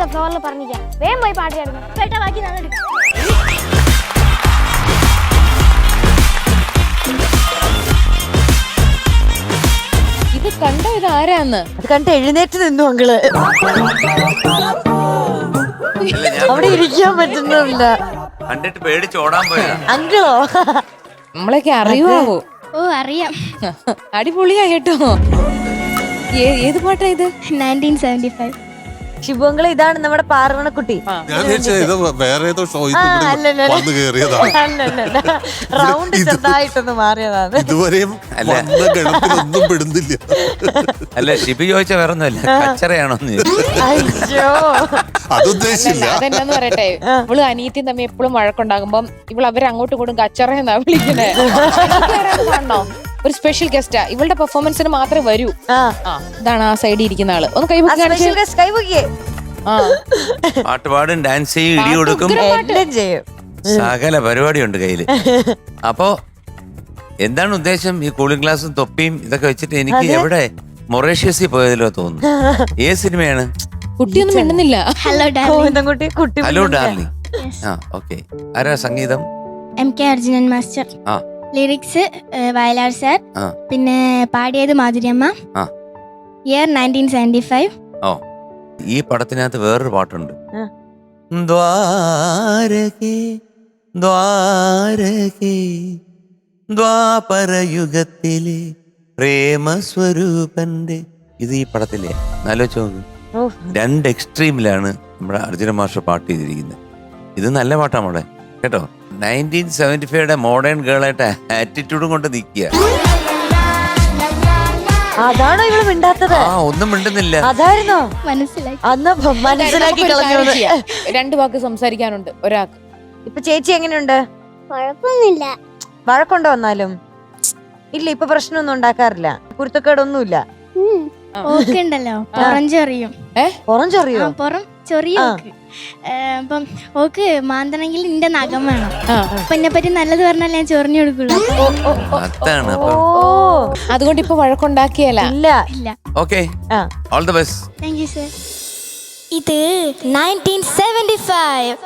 രണ്ടാമത്തെ ഫ്ലോറിൽ പറഞ്ഞിരിക്കാം. വേഗം പോയി പാട്ട് കേൾക്കണം. കേട്ടാ ബാക്കി ഞാൻ എടുക്കാം. ഇത് കണ്ടോ ഇത് ആരാന്ന്? അത് കണ്ട് എഴുന്നേറ്റ് നിന്നു അങ്കിൾ. അവിടെ ഇരിക്കാൻ പറ്റുന്നില്ല കണ്ടിട്ട് പേടിച്ച് ഓടാൻ പോയതാ. അങ്കിളോ? നമ്മളൊക്കെ അറിയുമാവോ ഓ അറിയാം. അടിപൊളിയാ കേട്ടോ. ഏ- ഏത് പാട്ടാ ഇത്? നയന്റീൻ സെവന്റി ഫൈവ് ശിവങ്ങൾ ഇതാണ് നമ്മുടെ പാർവണക്കുട്ടി. ഞാൻ വിചാരിച്ചത് ഇത് വേറെ ഏതോ ഷോയിൽ ആ, അല്ലല്ല. വന്ന് കയറിയതാണ് റൗണ്ട് ചെറുതായിട്ടൊന്ന് മാറിയതാണ്. ഇതുവരെയും അല്ല. വന്ന ഗണത്തിലൊന്നും പെടുന്നില്ല. അല്ല ഷിബി ചോദിച്ച വേറെ ഒന്നുമല്ല കച്ചറയാണോന്ന് ചോദിച്ചു. അയ്യോ. അതുദ്ദേശിച്ചില്ല. അതെന്നാന്ന് പറയട്ടെ? ഇവൾ അനിയത്തിയും തമ്മിൽ എപ്പോഴും വഴക്കുണ്ടാകുമ്പം ഇവൾ അവരങ്ങോട്ട് കൂടും ഇങ്ങോട്ടും കച്ചറയെന്നാ വിളിക്കണേ കാണണോ ഒരു സ്പെഷ്യൽ ഗസ്റ്റാ ഇവളുടെ പെർഫോമൻസിന് മാത്രമേ വരൂ. ആ. ഇതാണ് ആ സൈഡിൽ ഇരിക്കുന്ന ആൾ. ഒന്ന് ആ കൈബുക്ക് സ്പെഷ്യൽ കാണിച്ച്. ആ. പാട്ട് ഡാൻസ് ചെയ്യും ഇടി കൊടുക്കും. എല്ലാം ചെയ്യും. സകല പരിപാടിയുണ്ട് കയ്യിൽ. അപ്പോ എന്താണ് ഉദ്ദേശം? ഈ കൂളിംഗ് ഗ്ലാസും തൊപ്പിയും ഇതൊക്കെ വെച്ചിട്ട് എനിക്ക് എവിടെ മൊറേഷ്യസിൽ പോയതിലോ തോന്നുന്നു. ഏത് സിനിമയാണ്? കുട്ടിയൊന്നും മിണ്ടുന്നില്ല. ഹലോ ഗോവിന്ദൻകുട്ടി കുട്ടി ഹലോ. ഡാർലിംഗ് ആ ഓക്കെ ആരാ സംഗീതം? എം കെ അർജുനൻ മാസ്റ്റർ ആ. Lyrics Vayalar sir. ആ. പിന്നെ പാടിയത് മാധുര്യമ്മ. ആ. ഇയർ നയന്റീൻ സെവന്റി ഫൈവ് ഓ. ഈ പടത്തിനകത്ത് വേറൊരു പാട്ടുണ്ട്. ആ. ദ്വാരകേ ദ്വാരകേ ദ്വാപരയുഗത്തിലെ പ്രേമസ്വരൂപന്റെ. ഇത് ഈ പടത്തിലെ. ആലോചിച്ച് നോക്ക് ഓ, രണ്ട് എക്സ്ട്രീമിലാണ് നമ്മുടെ അർജുന മാഷ പാട്ട് ചെയ്തിരിക്കുന്നത്. ഇത് നല്ല പാട്ടാണ് മോളെ. കേട്ടോ? നയന്റീൻ സെവന്റി ഫൈവയുടെ മോഡേൺ ഗേളായിട്ട് ആറ്റിറ്റ്യൂഡും കൊണ്ട് നിൽക്കുക. അതാണോ ഇവൾ മിണ്ടാത്തത്? ആ ഒന്നും മിണ്ടുന്നില്ല. അതായിരുന്നോ? മനസ്സിലായി. അന്ന് ഭ- മനസ്സിലാക്കി നമുക്കൊരു കളഞ്ഞു രണ്ട് വാക്ക് സംസാരിക്കാനുണ്ട്. ഒരാൾക്ക് ഇപ്പൊ ചേച്ചി എങ്ങനെയുണ്ട്? കുഴപ്പമൊന്നുമില്ല. വഴക്കുണ്ടോ വന്നാലും ഇല്ല ഇപ്പൊ പ്രശ്നമൊന്നും ഉണ്ടാക്കാറില്ല. കുരുത്തക്കേടൊന്നുമില്ല. ഓക്കെ ഉണ്ടല്ലോ പുറം ചൊറിയും. പുറം ചൊറിയോ? ആ, പുറം ചൊറിയും. ഓക്ക് അപ്പം ഓക്ക് മാന്തണമെങ്കിൽ നിന്റെ നഖം വേണം. അപ്പൊ എന്നെ പറ്റി നല്ലത് പറഞ്ഞാൽ ഞാൻ ചൊറിഞ്ഞു കൊടുക്കുള്ളൂ. അതാണ് ഓ. അതുകൊണ്ട് ഇപ്പൊ വഴക്കുണ്ടാക്കിയല്ല. ഇല്ല. ഇല്ല. ഓക്കെ. ആ. All the best thank you sir ഇത് നയന്റീൻ സെവന്റി ഫൈവ്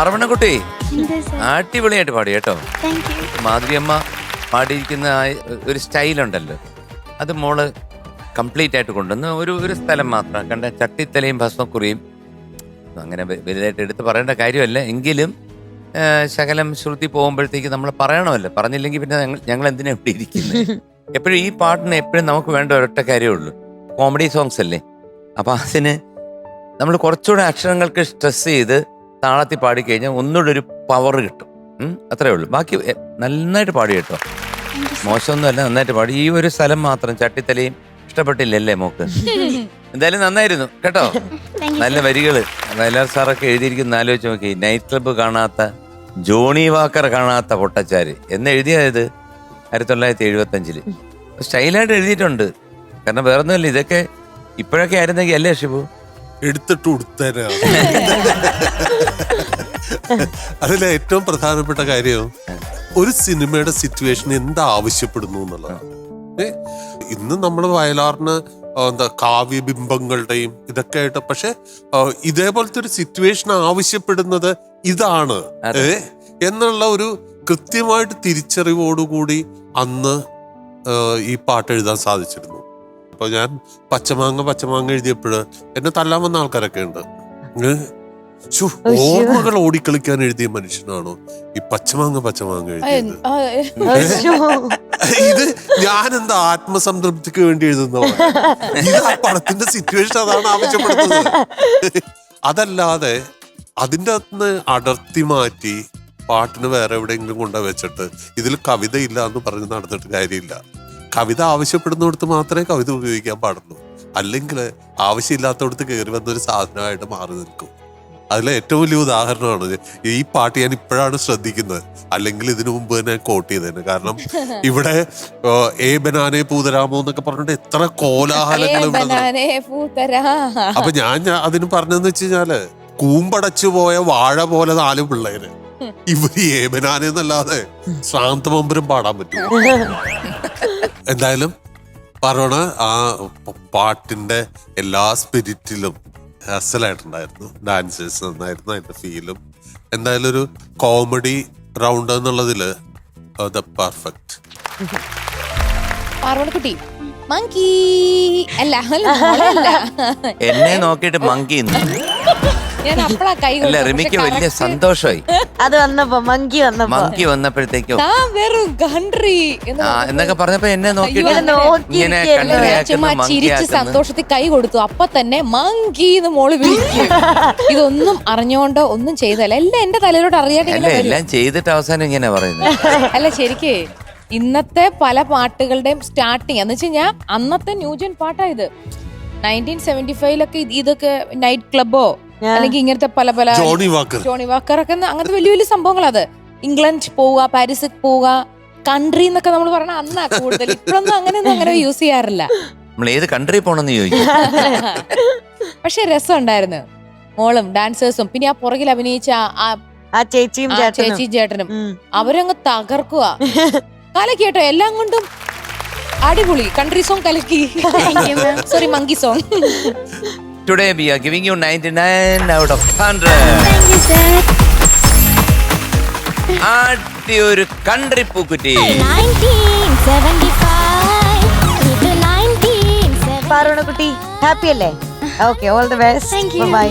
പാർവണക്കുട്ടി അടിപൊളിയായിട്ട് പാടി കേട്ടോ. മാധുരിയമ്മ പാടിയിരിക്കുന്ന ഒരു സ്റ്റൈലുണ്ടല്ലോ. അത് മോൾ കംപ്ലീറ്റ് ആയിട്ട് കൊണ്ടുവന്ന് ഒരു ഒരു സ്ഥലം മാത്രം കണ്ട ചട്ടിത്തലയും ഭസ്മക്കുറിയും. അങ്ങനെ വലുതായിട്ട് എടുത്ത് പറയേണ്ട കാര്യമല്ല. എങ്കിലും ശകലം ശ്രുതി പോകുമ്പോഴത്തേക്ക് നമ്മൾ പറയണമല്ലോ. പറഞ്ഞില്ലെങ്കിൽ പിന്നെ ഞങ്ങൾ ഞങ്ങൾ എന്തിനാ ഇവിടെ ഇരിക്കുന്നത് എപ്പോഴും ഈ പാട്ടിന് എപ്പോഴും നമുക്ക് വേണ്ട ഒരൊറ്റ കാര്യമേ ഉള്ളൂ. കോമഡി സോങ്സ് അല്ലേ? അപ്പൊ അതിന് നമ്മൾ കുറച്ചുകൂടെ അക്ഷരങ്ങൾക്ക് സ്ട്രെസ് ചെയ്ത് താളത്തിൽ പാടിക്കഴിഞ്ഞാൽ ഒന്നുകൂടെ ഒരു പവർ കിട്ടും. അത്രേ ഉള്ളൂ. ബാക്കി നന്നായിട്ട് പാടി കേട്ടോ. മോശമൊന്നുമല്ല നന്നായിട്ട് പാടി. ഈ ഒരു സ്ഥലം മാത്രം ചട്ടിത്തലയും ഇഷ്ടപ്പെട്ടില്ലല്ലേ മോക്ക്? എന്തായാലും നന്നായിരുന്നു കേട്ടോ. നല്ല വരികൾ. വയലാർ സാറൊക്കെ എഴുതിയിരിക്കുന്ന ആലോചിച്ച് നോക്കി. നൈറ്റ് ക്ലബ്ബ് കാണാത്ത ജോണി വാക്കർ കാണാത്ത പൊട്ടച്ചാര്. എന്ന് എഴുതിയത് ആയിരത്തി തൊള്ളായിരത്തി എഴുപത്തി അഞ്ചിൽ സ്റ്റൈലായിട്ട് എഴുതിയിട്ടുണ്ട്. കാരണം വേറൊന്നുമല്ല ഇതൊക്കെ ഇപ്പോഴൊക്കെ ആയിരുന്നെങ്കിൽ അല്ലേ ഷിബു? എടുത്തിട്ട് ഉടുത്തേനെ അതിലെ ഏറ്റവും പ്രധാനപ്പെട്ട കാര്യം ഒരു സിനിമയുടെ സിറ്റുവേഷൻ എന്താ ആവശ്യപ്പെടുന്നു എന്നുള്ളതാണ്. ഏ, ഇന്ന് നമ്മൾ വയലാറിന് എന്താ കാവ്യബിംബങ്ങളുടെയും ഇതൊക്കെ ആയിട്ട് പക്ഷെ ഇതേപോലത്തെ ഒരു സിറ്റുവേഷൻ ആവശ്യപ്പെടുന്നത് ഇതാണ്. ഏ എന്നുള്ള ഒരു കൃത്യമായിട്ട് തിരിച്ചറിവോടുകൂടി അന്ന് ഈ പാട്ട് എഴുതാൻ സാധിച്ചിരുന്നു. അപ്പൊ ഞാൻ പച്ചമാങ്ങ പച്ചമാങ്ങ എഴുതിയപ്പോഴ് എന്നെ തല്ലാൻ വന്ന ആൾക്കാരൊക്കെ ഉണ്ട്. ഓർമ്മകൾ ഓടിക്കളിക്കാൻ എഴുതിയ മനുഷ്യനാണോ ഈ പച്ചമാങ്ങ പച്ചമാങ്ങ എഴുതിയത്? ഇത് ഞാൻ എന്താ ആത്മസംതൃപ്തിക്ക് വേണ്ടി എഴുതുന്ന ഇത് ആ പടത്തിന്റെ സിറ്റുവേഷൻ അതാണ് ആവശ്യപ്പെടുന്നത് അതല്ലാതെ അതിന്റെ അകത്ത് അടർത്തി മാറ്റി പാട്ടിന് വേറെ എവിടെയെങ്കിലും കൊണ്ടുപോയി വെച്ചിട്ട് ഇതിൽ കവിത ഇല്ല എന്ന് പറഞ്ഞ് നടന്നിട്ട് കാര്യമില്ല. കവിത ആവശ്യപ്പെടുന്നിടത്ത് മാത്രമേ കവിത ഉപയോഗിക്കാൻ പാടുള്ളൂ. അല്ലെങ്കിൽ ആവശ്യമില്ലാത്തടത്ത് കയറി വന്നൊരു സാധനമായിട്ട് മാറി നിൽക്കും. അതിലെ ഏറ്റവും വലിയ ഉദാഹരണമാണ് ഈ പാട്ട് ഞാൻ ഇപ്പോഴാണ് ശ്രദ്ധിക്കുന്നത്. അല്ലെങ്കിൽ ഇതിനു മുമ്പ് തന്നെ കോട്ട് ചെയ്തേനെ. കാരണം ഇവിടെ ഏ, ബനാനെ പൂതരാമോ എന്നൊക്കെ പറഞ്ഞിട്ട് എത്ര കോലാഹലങ്ങൾ. അപ്പൊ ഞാൻ അതിന് പറഞ്ഞെന്ന് വെച്ച് കഴിഞ്ഞാൽ കൂമ്പടച്ചു പോയ വാഴ പോലെ നാല് പിള്ളേര്. ഇവർ ഏബനാനെന്നല്ലാതെ ശാന്തമമ്പരം പാടാൻ പറ്റും. എന്തായാലും പറയണ ആ പാട്ടിന്റെ എല്ലാ സ്പിരിറ്റിലും അസലായിട്ടുണ്ടായിരുന്നു ഡാൻസേഴ്സ് നന്നായിരുന്നു അതിന്റെ ഫീലും എന്തായാലും ഒരു കോമഡി റൗണ്ട് എന്നുള്ളതിൽ ദ പെർഫെക്റ്റ് പാർവണക്കുട്ടി മങ്കി അല്ല, എന്നെ നോക്കിയിട്ട് മങ്കി ഞാൻ അപ്പളാ കൈ അല്ല കൊടുത്തത്. റിമിക്ക് പക്ഷെ വലിയ correct. സന്തോഷമായി അത് വന്നപ്പോ മങ്കി വന്നപ്പോ മങ്കി വന്നപ്പോഴത്തേക്കും താൻ വെറും കൺട്രി എന്ന് ആ എന്നൊക്കെ പറഞ്ഞപ്പോ എന്നെ നോക്കിയിട്ട് അയ്യോ, ഇങ്ങനെ നോക്കിയിരിക്കുകയല്ലേ. ചുമ്മാ കണ്ടറിയാക്കുന്നു ചിരിച്ച് മങ്കിയാക്കുന്നു സന്തോഷത്തിൽ കൈ കൊടുത്തു അപ്പൊ തന്നെ മങ്കി എന്ന് മോൾ വിളിക്കും ഇതൊന്നും അറിഞ്ഞോണ്ടോ ഒന്നും ചെയ്തല്ല എല്ലാം എന്റെ തലയിലോട്ട് അറിയാതെ അല്ല ഇങ്ങനെ വരും. എല്ലാം ചെയ്തിട്ട് അവസാനം ഇങ്ങനെ പറയുന്നത് അല്ല ശരിക്കേ ഇന്നത്തെ പല പാട്ടുകളുടെയും സ്റ്റാർട്ടിങ് എന്ന് വെച്ച് കഴിഞ്ഞാൽ അന്നത്തെ ന്യൂജൻ പാട്ടാ ഇത് നയന്റീൻ സെവന്റി ഫൈവിലൊക്കെ ഇതൊക്കെ നൈറ്റ് ക്ലബോ അല്ലെങ്കിൽ ഇങ്ങനത്തെ പല പല ജോണി വാക്കർ. ജോണി വാക്കർ ഒക്കെ അങ്ങനത്തെ വലിയ വലിയ സംഭവങ്ങൾ അത് ഇംഗ്ലണ്ട് പോവുക പാരീസിൽ പോവുക കൺട്രി എന്നൊക്കെ നമ്മൾ പറഞ്ഞ അന്നാ കൂടുതൽ. ഇപ്പോഴൊന്നും അങ്ങനെയൊന്നും അങ്ങനെ യൂസ് ചെയ്യാറില്ല. നമ്മൾ ഏത് കൺട്രി പോണെന്ന് ചോദിക്കും. പക്ഷെ രസം ഉണ്ടായിരുന്നു മോളും ഡാൻസേഴ്സും പിന്നെ ആ പുറകിൽ അഭിനയിച്ച ആ- ആ ചേച്ചിയും ചേച്ചി ചേട്ടനും. അവരങ്ങ് തകർക്കുക കലക്കിയട്ടോ എല്ലാം കൊണ്ടും അടിപൊളി. കൺട്രി സോങ് കലക്കി. Sorry monkey song today we are giving you 99 out of 100 thank ആട്ടി ഒരു കൺട്രി പൂക്കുറ്റി. 1975 ഇത് 1975 ഹാപ്പി അല്ലേ? Okay all the best Thank bye